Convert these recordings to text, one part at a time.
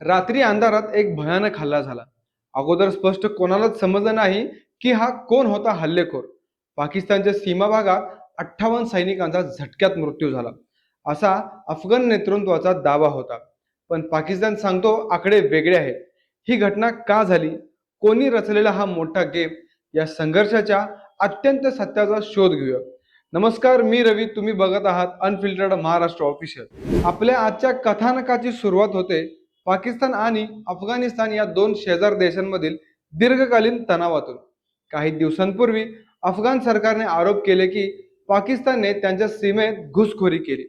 रात्री अंधारात एक भयानक हल्ला झाला. अगोदर स्पष्ट कोणालाच समजलं नाही की हा कोण होता हल्लेखोर. पाकिस्तानच्या सीमा भागात अठ्ठावन्न सैनिकांचा झटक्यात मृत्यू झाला. असा अफगाण नेतृत्वाचा दावा होता. पण पाकिस्तान सांगतो आकडे वेगळे आहेत. ही घटना का झाली? कोणी रचलेला हा मोठा गेम? या संघर्षाच्या अत्यंत सत्याचा शोध घेऊया. नमस्कार मी रवी. तुम्ही बघत आहात अनफिल्टर्ड महाराष्ट्र ऑफिशियल आपल्या आजच्या कथानकाची सुरुवात होते पाकिस्तान आणि अफगाणिस्तान या दोन शेजार देशांमधील दीर्घकालीन तणावातून. काही दिवसांपूर्वी अफगाण सरकारने आरोप केले की पाकिस्तानने त्यांच्या सीमेत घुसखोरी केली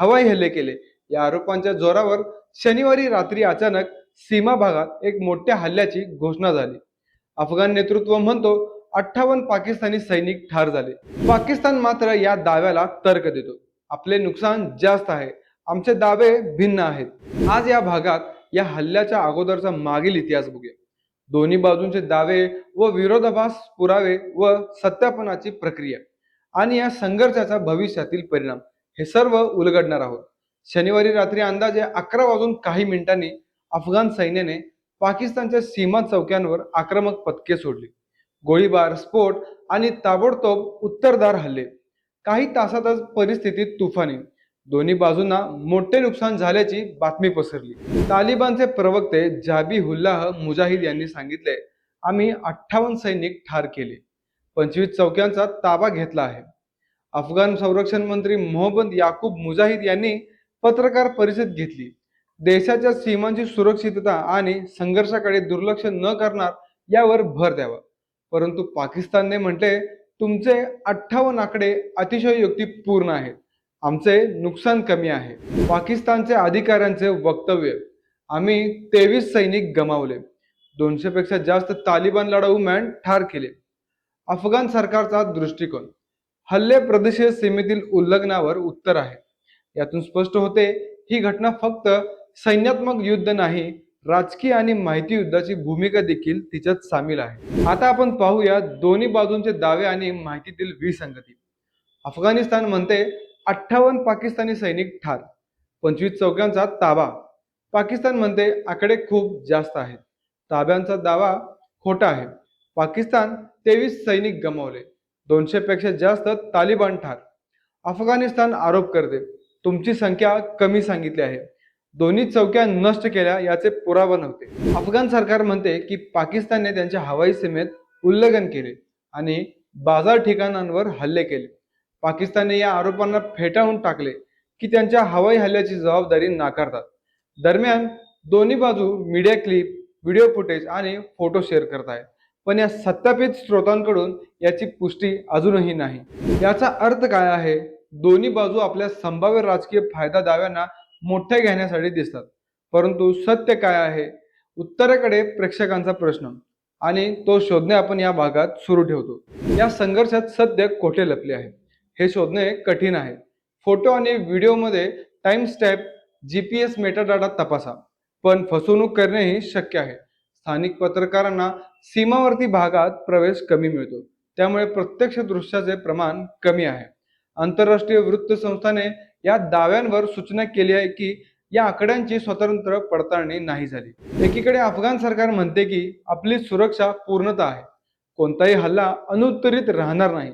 हवाई हल्ले केले. या आरोपांच्या जोरावर शनिवारी रात्री अचानक सीमा भागात एक मोठ्या हल्ल्याची घोषणा झाली. अफगाण नेतृत्व म्हणतो अठ्ठावन्न पाकिस्तानी सैनिक ठार झाले. पाकिस्तान मात्र या दाव्याला तर्क देतो. आपले नुकसान जास्त आहे. आमचे दावे भिन्न आहेत. आज या भागात या हल्ल्याच्या अगोदरचा मागील इतिहास बघूया. दोन्ही बाजूंचे दावे व विरोधाभास पुरावे व सत्यापनाची प्रक्रिया आणि या संघर्षाचा भविष्यातील परिणाम हे सर्व उलगडणार आहोत. शनिवारी रात्री अंदाजे अकरा वाजून काही मिनिटांनी अफगाण सैन्याने पाकिस्तानच्या सीमा चौक्यांवर आक्रमक पथके सोडली. गोळीबार स्फोट आणि ताबडतोब उत्तरदार हल्ले. काही तासातच परिस्थितीत तुफानी. दोन्ही बाजूंना मोठे नुकसान झाल्याची बातमी पसरली. तालिबानचे प्रवक्ते जाबी हुल्लाह मुजाहिद यांनी सांगितले आम्ही अठ्ठावन्न सैनिक ठार केले. पंचवीस चौक्यांचा ताबा घेतला आहे. अफगाण संरक्षण मंत्री मोहम्मद याकूब मुजाहिद यांनी पत्रकार परिषद घेतली. देशाच्या सीमांची सुरक्षितता आणि संघर्षाकडे दुर्लक्ष न करणार यावर भर द्यावा. परंतु पाकिस्तानने म्हटले तुमचे अठ्ठावन्न आकडे अतिशय युक्तिपूर्ण आहेत. आमचे नुकसान कमी आहे. पाकिस्तानचे अधिकाऱ्यांचे वक्तव्य. आम्ही तेवीस सैनिक गमावले. दोनशे पेक्षा जास्त तालिबान लढाऊ मॅन ठार केले. अफगाण सरकारचा दृष्टिकोन. हल्ले प्रदेशीय सीमेतील उल्लंघनावर उत्तर आहे. यातून स्पष्ट होते ही घटना फक्त सैन्यात्मक युद्ध नाही राजकीय आणि माहिती युद्धाची भूमिका देखील तिच्यात सामील आहे. आता आपण पाहूया दोन्ही बाजूंचे दावे आणि माहितीतील विसंगती. अफगाणिस्तान म्हणते अठ्ठावन्न पाकिस्तानी सैनिक ठार. पंचवीस चौक्यांचा ताबा. पाकिस्तान म्हणते आकडे खूप जास्त आहेत. ताब्यांचा दावा खोटा आहे. पाकिस्तान तेवीस सैनिक गमावले. दोनशे पेक्षा जास्त तालिबान ठार. अफगाणिस्तान आरोप करते. तुमची संख्या कमी सांगितली आहे. दोन्ही चौक्या नष्ट केल्या याचे पुरावा नव्हते. अफगाण सरकार म्हणते की पाकिस्तानने त्यांच्या हवाई सीमेत उल्लंघन केले आणि बाजार ठिकाणांवर हल्ले केले. पाकिस्तानने या आरोपांना फेटाळून टाकले की त्यांच्या हवाई हल्ल्याची जबाबदारी नाकारतात. दरम्यान दोन्ही बाजू मीडिया क्लिप व्हिडिओ फुटेज आणि फोटो शेअर करत आहेत पण या सत्यापित स्रोतांकडून याची पुष्टी अजूनही नाही. याचा अर्थ काय आहे? दोन्ही बाजू आपल्या संभाव्य राजकीय फायदा दाव्यांना मोठ्या घेण्यासाठी दिसतात. परंतु सत्य काय आहे? उत्तरेकडे प्रेक्षकांचा प्रश्न. आणि तो शोधणे आपण या भागात सुरू ठेवतो. या संघर्षात सत्य कोठे लपले आहे? हे शोधणे कठीण आहे. फोटो आणि व्हिडिओमध्ये time stamp G P S metadata तपासा. पण फसवणूक करणेही शक्य आहे. स्थानिक पत्रकारांना सीमावर्ती भागात प्रवेश कमी मिळतो. त्यामुळे प्रत्यक्ष दृश्याचे प्रमाण कमी आहे. आंतरराष्ट्रीय वृत्तसंस्थाने या दाव्यांवर सूचना केली आहे की या आकड्यांची स्वतंत्र पडताळणी नाही झाली. एकीकडे अफगाण सरकार म्हणते की आपली सुरक्षा पूर्णतः आहे. कोणताही हल्ला अनुत्तरित राहणार नाही.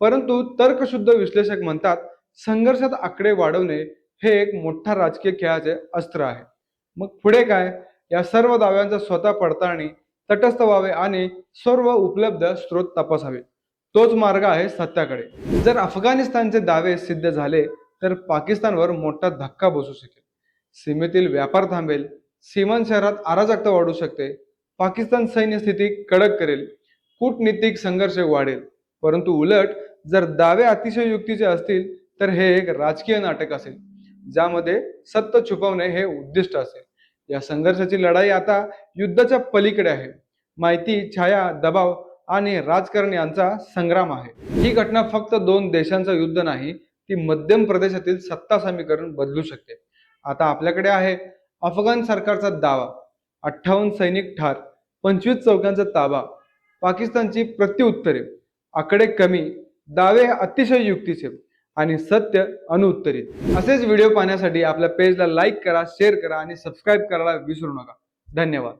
परंतु तर्कशुद्ध विश्लेषक म्हणतात संघर्षात आकडे वाढवणे हे एक मोठा राजकीय खेळाचे अस्त्र आहे. मग पुढे काय? या सर्व दाव्यांचा स्वतः पडताळणी तटस्थ व्हावे आणि सर्व उपलब्ध स्रोत तपासावे. तोच मार्ग आहे सत्याकडे. जर अफगाणिस्तानचे दावे सिद्ध झाले तर पाकिस्तानवर मोठा धक्का बसू शकेल. सीमेतील व्यापार थांबेल सीमान शहरात अराजकता वाढू शकते पाकिस्तान सैन्य स्थिती कडक करेल कूटनीतिक संघर्ष वाढेल. परंतु उलट जर दावे अतिशय युक्तीचे असतील तर हे एक राजकीय नाटक असेल ज्यामध्ये सत्य छुपवणे हे उद्दिष्ट असेल. या संघर्षाची लढाई आता युद्धाच्या पलीकडे आहे. माहिती छाया दबाव आणि राजकारण यांचा संग्राम आहे. ही घटना फक्त दोन देशांचं युद्ध नाही ती मध्यम प्रदेशातील सत्ता समीकरण बदलू शकते. आता आपल्याकडे आहे अफगाण सरकारचा दावा अठ्ठावन्न सैनिक ठार पंचवीस चौक्यांचा ताबा पाकिस्तानची प्रत्युत्तरे आकडे कमी दावे अतिशय युक्तीचे आणि सत्य अनुत्तरित. असेच व्हिडिओ पाहण्यासाठी आपल्या पेजला लाईक करा शेअर करा आणि सबस्क्राईब करायला विसरू नका. धन्यवाद.